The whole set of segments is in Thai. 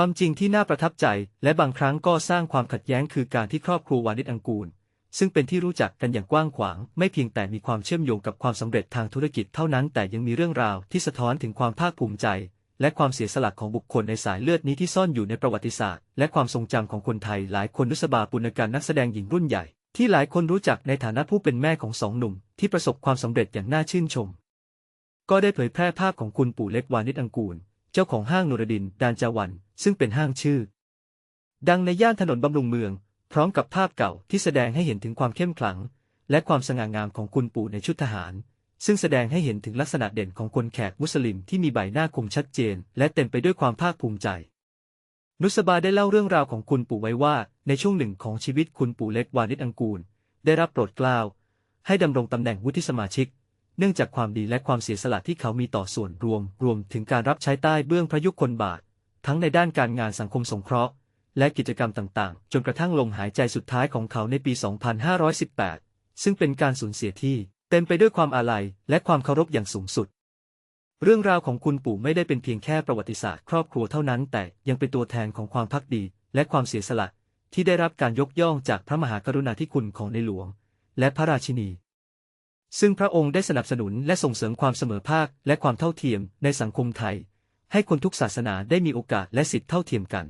ความจริงที่น่าประทับใจและบางครั้งก็สร้างความขัดแย้งคือการที่ครอบครัววานิชอังกูล ซึ่งเป็นที่รู้จักกันอย่างกว้างขวาง ไม่เพียงแต่มีความเชื่อมโยงกับความสำเร็จทางธุรกิจเท่านั้น แต่ยังมีเรื่องราวที่สะท้อนถึงความภาคภูมิใจ และความเสียสละของบุคคลในสายเลือดนี้ที่ซ่อนอยู่ในประวัติศาสตร์ และความทรงจำของคนไทยหลายคนนุสบาปุณการนักแสดงหญิงรุ่นใหญ่ ที่หลายคนรู้จักในฐานะผู้เป็นแม่ของสองหนุ่ม ที่ประสบความสำเร็จอย่างน่าชื่นชม ก็ได้เผยแพร่ภาพของคุณปู่เล็กวานิชอังกูล เจ้าของห้างนุรดิน ดานจาวัน ซึ่งเป็นห้างชื่อ ดังในย่านถนนบำรุงเมือง พร้อมกับภาพเก่าที่แสดงให้เห็นถึงความเข้มขลัง และความสง่างามของคุณปู่ในชุดทหาร ซึ่งแสดงให้เห็นถึงลักษณะเด่นของคนแขกมุสลิมที่มีใบหน้าคมชัดเจน และเต็มไปด้วยความภาคภูมิใจ นุสบาได้เล่าเรื่องราวของคุณปู่ไว้ว่า ในช่วงหนึ่งของชีวิตคุณปู่เล็กวานิชอังกูล ได้รับโปรดเกล้าให้ดำรงตำแหน่งวุฒิสมาชิกเนื่องจากความดีและความเสียสละที่เขามีต่อส่วนรวม รวมถึงการรับใช้ใต้เบื้องพระยุคลบาท ทั้งในด้านการงานสังคมสงเคราะห์ และกิจกรรมต่างๆ จนกระทั่งลมหายใจสุดท้ายของเขาในปี 2518 ซึ่งเป็นการสูญเสียที่เต็มไปด้วยความอาลัยและความเคารพอย่างสูงสุด เรื่องราวของคุณปู่ไม่ได้เป็นเพียงแค่ประวัติศาสตร์ครอบครัวเท่านั้น แต่ยังเป็นตัวแทนของความพักดี และความเสียสละที่ได้รับการยกย่องจากพระมหากรุณาธิคุณของในหลวง และพระราชินี ซึ่งพระองค์ได้สนับสนุนและส่งเสริมความเสมอภาคและความเท่าเทียมในสังคมไทย ให้คนทุกศาสนาได้มีโอกาสและสิทธิเท่าเทียมกัน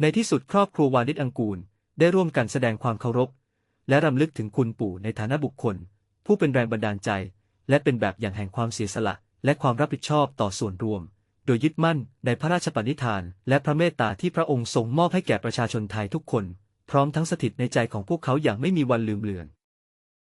ในที่สุดครอบครัววานิชอังกูล ได้ร่วมกันแสดงความเคารพ และรำลึกถึงคุณปู่ในฐานะบุคคล ผู้เป็นแรงบันดาลใจ และเป็นแบบอย่างแห่งความเสียสละ และความรับผิดชอบต่อส่วนรวม โดยยึดมั่นในพระราชปณิธาน และพระเมตตาที่พระองค์ทรงมอบให้แก่ประชาชนไทยทุกคน พร้อมทั้งสถิตในใจของพวกเขาอย่างไม่มีวันลืมเลือน